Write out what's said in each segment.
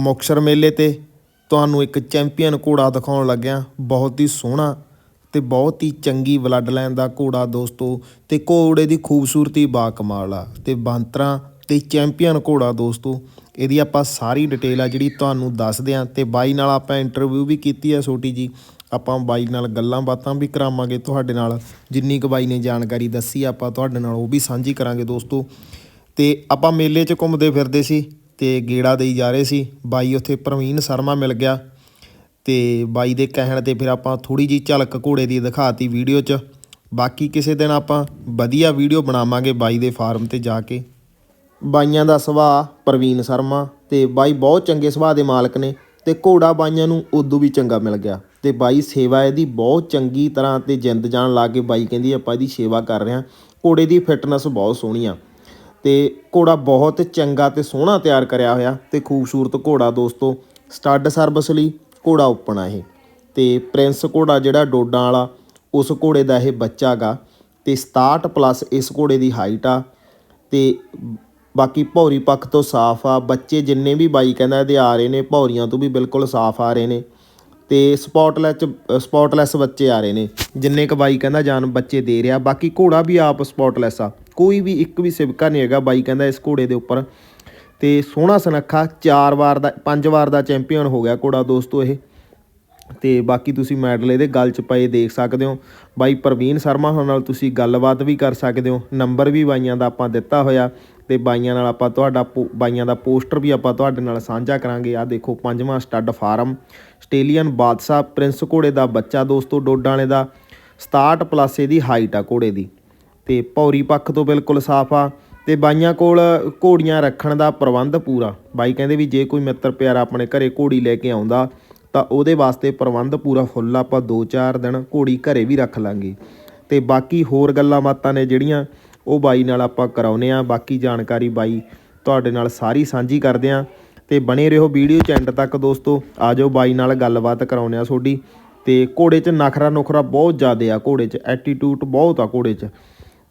ਮੁਕਤਸਰ ਮੇਲੇ ਤੇ ਤੁਹਾਨੂੰ ਇੱਕ ਚੈਂਪੀਅਨ ਘੋੜਾ ਦਿਖਾਉਣ ਲੱਗਿਆ ਬਹੁਤ ਹੀ ਸੋਹਣਾ ਤੇ ਬਹੁਤ ਹੀ ਚੰਗੀ ਬਲੱਡ ਲਾਈਨ ਦਾ ਘੋੜਾ ਦੋਸਤੋ ਤੇ ਘੋੜੇ ਦੀ ਖੂਬਸੂਰਤੀ ਬਾ ਕਮਾਲ ਆ ਤੇ ਬਾਂਤਰਾ ਤੇ ਚੈਂਪੀਅਨ ਘੋੜਾ ਦੋਸਤੋ, ਇਹਦੀ ਆਪਾਂ ਸਾਰੀ ਡਿਟੇਲ ਆ ਜਿਹੜੀ ਤੁਹਾਨੂੰ ਦੱਸਦੇ ਆ ਤੇ ਬਾਈ ਨਾਲ ਆਪਾਂ ਇੰਟਰਵਿਊ ਵੀ ਕੀਤੀ ਆ ਛੋਟੀ ਜੀ ਆਪਾਂ ਬਾਈ ਨਾਲ ਗੱਲਾਂ ਬਾਤਾਂ ਵੀ ਕਰਾਵਾਂਗੇ ਤੁਹਾਡੇ ਨਾਲ, ਜਿੰਨੀ ਕੁ ਬਾਈ ਨੇ ਜਾਣਕਾਰੀ ਦੱਸੀ ਆਪਾਂ ਤੁਹਾਡੇ ਨਾਲ ਉਹ ਵੀ ਸਾਂਝੀ ਕਰਾਂਗੇ ਦੋਸਤੋ ਤੇ ਆਪਾਂ ਮੇਲੇ 'ਚ ਘੁੰਮਦੇ ਫਿਰਦੇ ਸੀ ਤੇ ਗੇੜਾ ਦੇਈ ਜਾ ਰਹੇ ਸੀ। ਬਾਈ ਉੱਥੇ ਪ੍ਰਵੀਨ ਸ਼ਰਮਾ ਮਿਲ ਗਿਆ ਤੇ ਬਾਈ ਦੇ ਕਹਿਣ ਤੇ ਫਿਰ ਆਪਾਂ ਥੋੜੀ ਜੀ ਝਲਕ ਘੋੜੇ ਦੀ ਦਿਖਾਤੀ ਵੀਡੀਓ 'ਚ। ਬਾਕੀ ਕਿਸੇ ਦਿਨ ਆਪਾਂ ਵਧੀਆ ਵੀਡੀਓ ਬਣਾਵਾਂਗੇ ਬਾਈ ਦੇ ਫਾਰਮ ਤੇ ਜਾ ਕੇ। ਬਾਈਆਂ ਦਾ ਸੁਭਾਅ ਪ੍ਰਵੀਨ ਸ਼ਰਮਾ ਤੇ ਬਾਈ ਬਹੁਤ ਚੰਗੇ ਸੁਭਾਅ ਦੇ ਮਾਲਕ ਨੇ ਤੇ ਘੋੜਾ ਬਾਈਆਂ ਨੂੰ ਉਦੋਂ ਵੀ ਚੰਗਾ ਮਿਲ ਗਿਆ। ਤੇ ਬਾਈ ਸੇਵਾ ਇਹਦੀ ਬਹੁਤ ਚੰਗੀ ਤਰ੍ਹਾਂ ਤੇ ਜਿੰਦ ਜਾਨ ਲਾ ਕੇ ਬਾਈ ਕਹਿੰਦੀ ਆਪਾਂ ਇਹਦੀ ਸੇਵਾ ਕਰ ਰਹੇ ਹਾਂ। ਘੋੜੇ ਦੀ ਫਿਟਨੈਸ ਬਹੁਤ ਸੋਹਣੀ ਆ। ਤੇ ਘੋੜਾ ਬਹੁਤ ਚੰਗਾ ਤੇ ਸੋਹਣਾ ਤਿਆਰ ਕਰਿਆ ਹੋਇਆ ਤੇ ਖੂਬਸੂਰਤ ਘੋੜਾ ਦੋਸਤੋ, ਸਟੱਡ ਸਰਵਿਸ ਲਈ ਘੋੜਾ ਓਪਨ ਆ ਇਹ। ਤੇ ਪ੍ਰਿੰਸ ਘੋੜਾ ਜਿਹੜਾ ਡੋਡਾਂ ਵਾਲਾ, ਉਸ ਘੋੜੇ ਦਾ ਇਹ ਬੱਚਾ ਗਾ ਤੇ 67 ਪਲੱਸ ਇਸ ਘੋੜੇ ਦੀ ਹਾਈਟ ਆ ਤੇ ਬਾਕੀ ਭੌਰੀ ਪੱਖ ਤੋਂ ਸਾਫ਼ ਆ, ਬੱਚੇ ਜਿੰਨੇ ਵੀ ਬਾਈ ਕਹਿੰਦਾ ਇਹਦੇ ਆ ਰਹੇ ਨੇ, ਭੌਰੀਆਂ ਤੋਂ ਵੀ ਬਿਲਕੁਲ ਸਾਫ਼ ਆ ਰਹੇ ਨੇ ਤੇ ਸਪੌਟਲੈਸ ਸਪੌਟਲੈਸ ਬੱਚੇ ਆ ਰਹੇ ਨੇ, ਜਿੰਨੇ ਕ ਬਾਈ ਕਹਿੰਦਾ ਜਾਨ ਬੱਚੇ ਦੇ ਰਿਹਾ, ਬਾਕੀ ਘੋੜਾ ਵੀ ਆਪ ਸਪੌਟਲੈਸ ਆ। ਕੋਈ ਵੀ ਇੱਕ ਵੀ ਸਿਵਕਾ ਨਹੀਂ ਹੈਗਾ। ਬਾਈ ਕਹਿੰਦਾ ਇਸ ਘੋੜੇ ਦੇ ਉੱਪਰ। ਤੇ ਸੋਹਣਾ ਸੁਨੱਖਾ, ਚਾਰ ਵਾਰ ਦਾ, ਪੰਜ ਵਾਰ ਦਾ ਚੈਂਪੀਅਨ ਹੋ ਗਿਆ ਘੋੜਾ ਦੋਸਤੋ ਇਹ। ਤੇ ਬਾਕੀ ਤੁਸੀਂ ਮੈਡਲ ਇਹਦੇ ਗਲ 'ਚ ਪਏ ਦੇਖ ਸਕਦੇ ਹੋ। ਬਾਈ ਪ੍ਰਵੀਨ ਸ਼ਰਮਾ ਹੋਣ ਨਾਲ ਤੁਸੀਂ ਗੱਲਬਾਤ ਵੀ ਕਰ ਸਕਦੇ ਹੋ। ਨੰਬਰ ਵੀ ਬਾਈਆਂ ਦਾ ਆਪਾਂ ਦਿੱਤਾ ਹੋਇਆ ਤੇ ਬਾਈਆਂ ਨਾਲ ਆਪਾਂ ਤੁਹਾਡਾ ਪੋ- ਬਾਈਆਂ ਦਾ ਪੋਸਟਰ ਵੀ ਆਪਾਂ ਤੁਹਾਡੇ ਨਾਲ ਸਾਂਝਾ ਕਰਾਂਗੇ। ਆ ਦੇਖੋ ਪੰਜਵਾਂ stud farm. Australian Badshah Prince ਘੋੜੇ ਦਾ ਬੱਚਾ ਦੋਸਤੋ, ਡੋਡਾਂ ਵਾਲੇ ਦਾ। 67 ਪਲੱਸ ਇਹਦੀ ਹਾਈਟ ਆ ਘੋੜੇ ਦੀ। ਤੇ ਪੌਰੀ ਪੱਖ ਤੋਂ ਬਿਲਕੁਲ ਸਾਫ਼ ਆ ਤੇ ਬਾਈਆਂ ਕੋਲ ਘੋੜੀਆਂ ਰੱਖਣ ਦਾ ਪ੍ਰਬੰਧ ਪੂਰਾ। ਬਾਈ ਕਹਿੰਦੇ ਵੀ ਜੇ ਕੋਈ ਮਿੱਤਰ ਪਿਆਰਾ ਆਪਣੇ ਘਰੇ ਘੋੜੀ ਲੈ ਕੇ ਆਉਂਦਾ, ਤਾਂ ਉਹਦੇ ਵਾਸਤੇ ਪ੍ਰਬੰਧ ਪੂਰਾ ਫੁੱਲ ਆਪਾਂ 2-4 ਦਿਨ ਘੋੜੀ ਘਰੇ ਵੀ ਰੱਖ ਲਾਂਗੇ। ਤੇ ਬਾਕੀ ਹੋਰ ਗੱਲਾਂ ਬਾਤਾਂ ਨੇ ਜਿਹੜੀਆਂ, ਉਹ ਬਾਈ ਨਾਲ ਆਪਾਂ ਕਰਾਉਨੇ ਆ ਬਾਕੀ ਜਾਣਕਾਰੀ ਬਾਈ ਤੁਹਾਡੇ ਨਾਲ ਸਾਰੀ ਸਾਂਝੀ ਕਰਦੇ ਆ ਤੇ ਬਣੇ ਰਹੋ ਵੀਡੀਓ ਚ ਐਂਡ ਤੱਕ ਦੋਸਤੋ। ਆ ਜਾਓ ਬਾਈ ਨਾਲ ਗੱਲਬਾਤ ਕਰਾਉਨੇ ਆ ਤੁਹਾਡੀ। ਤੇ ਘੋੜੇ 'ਚ ਨਖਰਾ ਨੁਖਰਾ ਬਹੁਤ ਜ਼ਿਆਦਾ ਆ ਘੋੜੇ 'ਚ ਐਟੀਟਿਊਡ ਬਹੁਤ ਆ ਘੋੜੇ 'ਚ।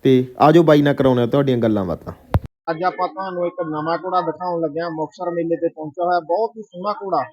ਤੇ ਆ ਬਾਈ ਨਾਲ ਕਰਾਉਨੇ ਤੁਹਾਡੀਆਂ ਗੱਲਾਂ ਬਾਤਾਂ। ਅੱਜ ਆਪਾਂ ਤੁਹਾਨੂੰ ਇੱਕ ਨਵਾਂ ਘੋੜਾ ਦਿਖਾਉਣ ਲੱਗੇ ਹਾਂ। ਮੁਕਤਸਰ ਮੇਲੇ ਤੇ ਪਹੁੰਚਿਆ ਹੋਇਆ। ਬਹੁਤ ਹੀ ਸੋਹਣਾ ਘੋੜਾ।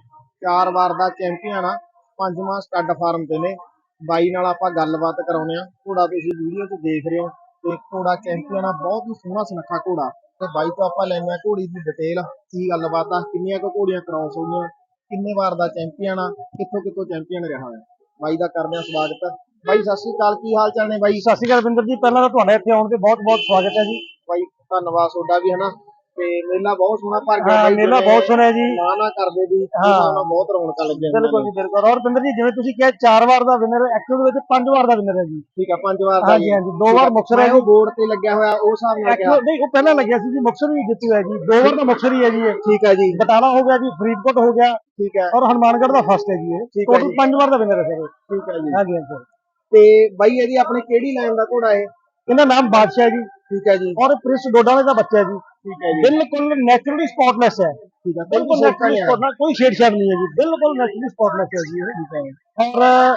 ਚਾਰ ਵਾਰ ਦਾ ਚੈਂਪੀਅਨ ਆ। ਪੰਜਵਾਂ ਸਟੱਡ ਫਾਰਮ ਤੇ ਨੇ। ਬਾਈ ਨਾਲ ਆਪਾਂ ਗੱਲਬਾਤ ਕਰਾਉਨੇ ਆ। ਘੋੜਾ ਤੁਸੀਂ ਵੀਡੀਓ 'ਚ ਦੇਖ ਰਹੇ ਹੋ। ਤੇ ਘੋੜਾ ਚੈਂਪੀਅਨ ਆ। ਬਹੁਤ ਹੀ ਸੋਹਣਾ ਸੁਨੱਖਾ ਘੋੜਾ। ਤੇ ਬਾਈ ਤੋਂ ਆਪਾਂ ਲੈਣੇ ਆ ਘੋੜੀ ਦੀ ਡਿਟੇਲ ਕੀ ਗੱਲਬਾਤ ਆ? ਕਿੰਨੀਆਂ ਕੁ ਘੋੜੀਆਂ ਕ੍ਰਾਸ ਹੋਈਆਂ? ਕਿੰਨੇ ਵਾਰ ਦਾ ਚੈਂਪੀਅਨ ਆ? ਕਿੱਥੋਂ ਕਿੱਥੋਂ ਚੈਂਪੀਅਨ ਰਿਹਾ ਹੋਇਆ? ਬਾਈ ਦਾ ਕਰਦੇ ਆ ਸਵਾਗਤ। ਬਾਈ ਸਤਿ ਸ਼੍ਰੀ ਅਕਾਲ ਕੀ ਹਾਲ ਚਾਲ ਨੇ ਬਾਈ? ਸਤਿ ਸ਼੍ਰੀ ਅਕਾਲ ਬਿੰਦਰ ਜੀ ਪਹਿਲਾਂ ਤਾਂ ਤੁਹਾਡਾ ਇੱਥੇ ਆਉਣ ਤੇ ਬਹੁਤ ਬਹੁਤ ਸਵਾਗਤ ਹੈ ਜੀ। ਬਾਈ ਧੰਨਵਾਦ ਤੁਹਾਡਾ ਵੀ ਹਨਾ? ਤੇ ਮੇਲਾ ਬਹੁਤ ਸੋਹਣਾ ਭਰ ਗਿਆ ਹਾਂ ਬਾਈ ਮੇਲਾ ਬਹੁਤ ਸੋਹਣਾ ਜੀ। ਨਾ ਨਾ ਕਰਦੇ ਵੀ ਹਾਂ। ਹਾਂ ਬਹੁਤ ਰੌਣਕਾਂ ਲੱਗੀਆਂ ਬਿਲਕੁਲ। ਜੀ ਬਿਲਕੁਲ। ਔਰ ਬਿੰਦਰ ਜੀ ਜਿਵੇਂ ਤੁਸੀਂ ਕਿਹਾ ਚਾਰ ਵਾਰ ਦਾ ਵਿਨਰ ਐਕਚੁਅਲ ਵਿੱਚ ਪੰਜ ਵਾਰ ਦਾ ਵਿਨਰ ਹੈ ਜੀ। ਠੀਕ ਆ ਪੰਜ ਵਾਰ ਦਾ ਹਾਂਜੀ ਹਾਂਜੀ ਦੋ ਵਾਰ ਮੁਕਤਸਰ ਹੈ ਜੀ। ਉਹ ਬੋਰਡ ਤੇ ਲੱਗਿਆ ਹੋਇਆ ਉਹ ਹਿਸਾਬ ਨਾਲ Actual- ਨਹੀਂ ਉਹ ਪਹਿਲਾਂ ਲੱਗਿਆ ਸੀ ਜੀ ਮੁਕਤਸਰ ਵੀ ਜਿੱਤੂ ਹੈ ਜੀ। ਦੋ ਵਾਰ ਦਾ ਮੁਕਤਸਰ ਹੀ ਹੈ ਜੀ ਠੀਕ ਆ ਜੀ। ਬਟਾਲਾ ਹੋ ਗਿਆ ਜੀ ਫਰੀਦਕੋਟ ਹੋ ਗਿਆ। ਠੀਕ ਹੈ। ਔਰ ਹਨੂਮਾਨਗੜ੍ਹ ਦਾ ਫਸਟ ਹੈ ਜੀ ਇਹ। ਹੈ ਟੋਟਲ ਜੀ। ਪੰਜ ਵਾਰ ਦਾ ਵਿਨਰ ਹੈ ਸਰ। ਠੀਕ ਹੈ ਜੀ। ਹਾਂਜੀ ਹਾਂਜੀ। ਤੇ ਬਾਈ ਇਹਦੀ ਆਪਣੇ ਕਿਹੜੀ ਲਾਈਨ ਦਾ ਘੋੜਾ ਇਹ? ਇਹਦਾ ਨਾਮ ਬਾਦਸ਼ਾਹ ਜੀ। ਠੀਕ ਹੈ ਜੀ। ਔਰ ਪ੍ਰਿੰਸ ਡੋਡਾਲੇ ਦਾ ਬੱਚਾ ਜੀ। ਠੀਕ ਹੈ ਜੀ। ਬਿਲਕੁਲ ਨੈਚੁਰਲੀ ਸਪੌਟਲੈਸ ਹੈ। ਠੀਕ ਹੈ ਬਿਲਕੁਲ ਬਿਲਕੁਲ ਨੈਚੁਰਲੀ ਸਪੌਟਲੈਸ ਕੋਈ ਛੇੜਛਾੜ ਨਹੀਂ ਹੈ ਜੀ। ਬਿਲਕੁਲ ਨੈਚੁਰਲੀ ਸਪੌਟਲੈਸ ਹੈ ਜੀ ਇਹ। ਔਰ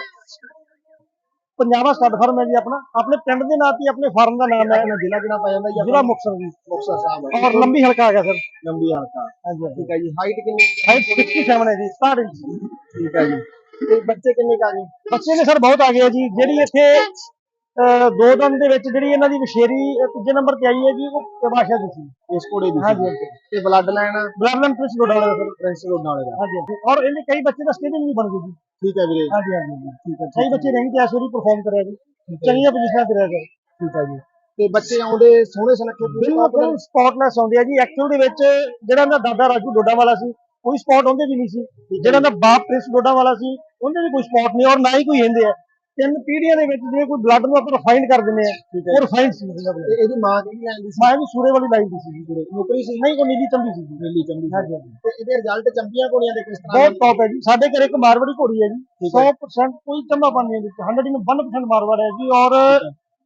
ਪੰਜਾਬਾ ਸਟੱਡ ਫਾਰਮ ਹੈ ਜੀ ਆਪਣਾ। ਆਪਣੇ ਪਿੰਡ ਦੇ ਨਾਂ ਤੇ ਆਪਣੇ ਫਾਰਮ ਦਾ ਨਾਮ ਹੈ। ਜ਼ਿਲ੍ਹਾ ਕਿਹੜਾ ਪੈ ਜਾਂਦਾ ਜੀ ਜ਼ਿਲ੍ਹਾ ਮੁਕਤਸਰ ਜੀ। ਮੁਕਤਸਰ ਸਾਹਿਬ ਔਰ ਲੰਬੀ ਹਲਕਾ ਆ ਗਿਆ ਸਰ। ਲੰਬੀ ਹਲਕਾ। ਹਾਂਜੀ ਠੀਕ ਹੈ ਜੀ। ਹਾਈਟ ਕਿੰਨੀ? ਹਾਈਟ 67 ਹੈ ਜੀ 67 ਇੰਚ। ਠੀਕ ਹੈ ਜੀ। ਤੇ ਬੱਚੇ ਕਿੰਨੇ ਕਾ ਗਏ? ਬੱਚੇ ਨੇ ਸਰ ਬਹੁਤ ਆ ਗਏ ਆ ਜੀ ਜਿਹੜੀ ਇੱਥੇ ਅਹ, ਦੋ ਦਿਨ ਦੇ ਵਿੱਚ ਜਿਹੜੀ ਇਹਨਾਂ ਦੀ ਵਿਸ਼ੇਰੀ ਅਹ, ਤੀਜੇ ਨੰਬਰ ਤੇ ਆਈ ਹੈ ਜੀ ਉਹ ਤਮਾਸ਼ਾ ਦੀ ਸੀ। ਇਸ ਘੋੜੇ ਦੀ ਹਾਂਜੀ ਤੇ ਬਲੱਡ ਲਾਈਨ ਬਲੱਡਲੈਂਡ ਪ੍ਰਿੰਸ ਡੋਡਾ ਵਾਲਾ ਸਰ। ਪ੍ਰਿੰਸ ਰੋਡ ਵਾਲੇ ਦਾ। ਹਾਂਜੀ ਔਰ ਇਹਦੇ ਕਈ ਬੱਚੇ ਦਾ ਸਟੇਡੀਅਮ ਵੀ ਬਣ ਗਏ ਜੀ। ਠੀਕ ਹੈ ਵੀਰੇ। ਹਾਂਜੀ ਹਾਂਜੀ ਠੀਕ ਹੈ ਕਈ ਬੱਚੇ ਨਹੀਂ ਤੇ ਇਸ ਵਾਰੀ ਪਰਫਾਰਮ ਕਰਿਆ ਜੀ। ਚੰਗੀਆਂ ਪੋਜੀਸ਼ਨਾਂ ਤੇ ਰਹਿ ਗਏ। ਠੀਕ ਹੈ ਜੀ। ਤੇ ਬੱਚੇ ਆਉਂਦੇ ਸੋਹਣੇ ਸੁਨੱਖੇ ਬਿਲਕੁਲ ਸਪੌਟਲੈਸ ਆਉਂਦੇ ਆ ਜੀ। ਐਕਚੁਅਲ ਦੇ ਵਿੱਚ ਜਿਹੜਾ ਇਹਦਾ ਦਾਦਾ ਰਾਜੂ ਡੋਡਾ ਵਾਲਾ ਸੀ ਕੋਈ ਸਪੌਟ ਉਹਦੇ ਵੀ ਨਹੀਂ ਸੀ। ਜਿਹੜਾ ਇਹਦਾ ਬਾਪ ਪ੍ਰਿੰਸ ਡੋਡਾ ਵਾਲਾ ਸੀ ਉਹਦੇ ਵੀ ਕੋਈ ਸਪੌਟ ਨਹੀਂ ਔਰ ਨਾ ਹੀ ਕੋਈ ਹੁੰਦੇ ਆ। ਤਿੰਨ ਪੀੜ੍ਹੀਆਂ ਦੇ ਵਿੱਚ ਜਿਵੇਂ ਕੋਈ ਬਲੱਡ ਨੂੰ ਆਪਾਂ ਰਿਫਾਈਨ ਕਰ ਦਿੰਦੇ ਆ ਉਹ ਰਿਫਾਈਨਡ ਸੀ ਇਹਦਾ ਮਾਂ ਕਿਹੜੀ ਲਾਈਨ ਦੀ ਸੀ? ਮਾਂ ਵੀ ਸੂਰੇ ਵਾਲੀ ਲਾਈਨ ਦੀ ਸੀ। ਪੂਰੇ ਨੌਕਰੀ ਸੀ? ਨਹੀਂ ਕੋਈ ਨੀਲੀ ਚੰਬੀ ਸੀ। ਨੀਲੀ ਚੰਬੀ ਹਾਂਜੀ ਤੇ ਇਹਦੇ ਰਿਜ਼ਲਟ ਚੰਬੀਆਂ ਘੋੜੀਆਂ ਦੇ ਕਿਸ ਤਰ੍ਹਾਂ ਬਹੁਤ ਟੌਪ ਹੈ ਜੀ। ਸਾਡੇ ਘਰੇ ਇੱਕ ਮਾਰਵਾੜੀ ਘੋੜੀ ਹੈ ਜੀ। ਠੀਕ ਹੈ। 100% ਕੋਈ ਚੰਬਾ ਨਹੀਂ ਹੈ ਜੀ। 101% ਮਾਰਵਾੜ ਹੈ ਜੀ। ਔਰ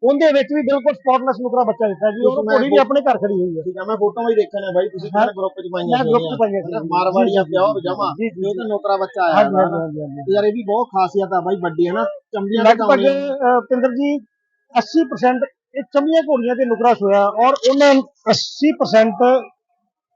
ਉਹਦੇ ਵਿੱਚ ਵੀ ਬਿਲਕੁਲ ਸਪੌਟਲੈਸ ਨੁਕਰਾ ਬੱਚਾ ਦਿੱਤਾ ਜੀ ਮੈਂ ਘੋੜੀ ਵੀ ਆਪਣੇ ਘਰ ਖੜੀ ਹੋਈ ਹੈ। ਠੀਕ ਹੈ ਮੈਂ ਫੋਟੋਆਂ ਵੀ ਦੇਖਿਆ ਨੇ ਬਾਈ ਤੁਸੀਂ ਕਿਹੜਾ ਗਰੁੱਪ ਚ ਪਾਈਆਂ ਮੈਂ group ਚ ਪਾਈਆਂ ਸੀ। ਮਾਰਵਾੜੀਆਂ ਪਿਓ ਜਮਾ। ਇਹ ਤਾਂ ਨੌਕਰਾ ਬੱਚਾ ਆਇਆ ਯਾਰ ਇਹ ਵੀ ਬਹੁਤ ਖਾਸੀਅਤ ਆ ਬਾਈ ਵੱਡੀ ਹੈ ਨਾ ਚੰਬੀਆਂ ਦਾ ਲਗਭਗ ਪਿੰਦਰ ਜੀ 80% ਇਹ ਚੰਬੀਆਂ ਘੋੜੀਆਂ ਤੇ ਨੁਕਰਾ ਸੋਇਆ ਔਰ ਉਹਨਾਂ 80%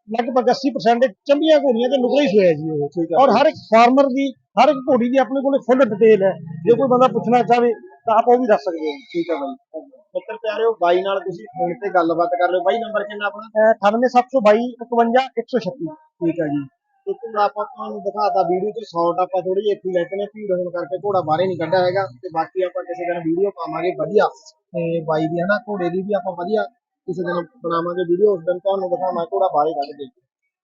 ਲਗਭਗ 80% ਚੰਬੀਆਂ ਘੋੜੀਆਂ ਤੇ ਨੁਕਰੇ ਹੀ ਸੋਇਆ ਜੀ ਉਹ। ਠੀਕ ਹੈ ਔਰ ਹਰ ਇੱਕ ਫਾਰਮਰ ਦੀ ਹਰ ਇੱਕ ਘੋੜੀ ਦੀ ਆਪਣੇ ਕੋਲੇ ਫੁੱਲ ਡਿਟੇਲ ਹੈ। ਜੇ ਕੋਈ ਬੰਦਾ ਪੁੱਛਣਾ ਚਾਹਵੇ ਤਾਂ ਆਪਾਂ ਉਹ ਵੀ ਦੱਸ ਸਕਦੇ ਹਾਂ ਠੀਕ ਹੈ ਬਾਈ ਮਿੱਤਰ ਪਿਆਰਿਓ ਬਾਈ ਨਾਲ ਤੁਸੀਂ ਫੋਨ ਤੇ ਗੱਲਬਾਤ ਕਰ ਲਿਓ। ਬਾਈ ਨੰਬਰ ਕਿੰਨਾ ਆਪਣਾ? ਅਹ 98722 51 136 ਠੀਕ ਹੈ ਜੀ। ਤੇ ਘੋੜਾ ਆਪਾਂ ਤੁਹਾਨੂੰ ਦਿਖਾਤਾ ਵੀਡੀਓ ਚ ਸ਼ਾਰਟ ਆਪਾਂ ਥੋੜੀ ਜਿਹੀ ਇੱਥੇ ਲੈਤੇ ਨੇ ਭੀੜ ਹੋਣ ਕਰਕੇ ਘੋੜਾ ਬਾਹਰੇ ਨਹੀਂ ਕੱਢਿਆ ਹੈਗਾ। ਤੇ ਬਾਕੀ ਆਪਾਂ ਕਿਸੇ ਦਿਨ ਵੀਡੀਓ ਪਾਵਾਂਗੇ ਵਧੀਆ। ਤੇ ਬਾਈ ਦੀ ਹਨਾ ਘੋੜੇ ਦੀ ਵੀ ਆਪਾਂ ਵਧੀਆ ਕਿਸੇ ਦਿਨ ਬਣਾਵਾਂਗੇ ਵੀਡੀਓ ਉਸ ਦਿਨ ਤੁਹਾਨੂੰ ਦਿਖਾਵਾਂਗੇ ਘੋੜਾ ਬਾਹਰੇ ਕੱਢ ਕੇ।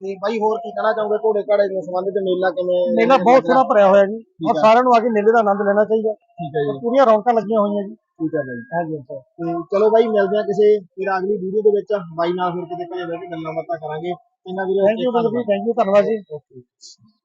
ਤੇ ਬਾਈ ਹੋਰ ਕੀ ਕਹਿਣਾ ਚਾਹੋਗੇ? ਘੋੜੇ ਘਾੜੇ ਦੇ ਸੰਬੰਧ ਚ ਮੇਲਾ ਕਿਵੇਂ ਮੇਲਾ ਬਹੁਤ ਸੋਹਣਾ ਭਰਿਆ ਹੋਇਆ ਜੀ। ਔਰ। ਸਾਰਿਆਂ ਨੂੰ ਆ ਕੇ ਮੇਲੇ ਦਾ ਆਨੰਦ ਲੈਣਾ ਚਾਹੀਦਾ। ਠੀਕ ਹੈ ਜੀ। ਪੂਰੀਆਂ ਰੌਣਕਾਂ ਲੱਗੀਆਂ ਹੋਈਆਂ ਜੀ। ਠੀਕ ਹੈ ਬਾਈ ਹਾਂਜੀ ਸਰ ਤੇ ਚਲੋ ਬਾਈ ਮਿਲਦੇ ਆ ਕਿਸੇ ਫਿਰ ਅਗਲੀ ਵੀਡੀਓ ਦੇ ਵਿੱਚ। ਬਾਈ ਨਾਲ ਫਿਰ ਕਿਤੇ ਘਰੇ ਬਹਿ ਕੇ ਗੱਲਾਂ ਬਾਤਾਂ ਕਰਾਂਗੇ। ਇਹਨਾਂ ਵੀਰੇ ਥੈਂਕ ਯੂ ਥੈਂਕ ਯੂ ਧੰਨਵਾਦ ਜੀ। ਓਕੇ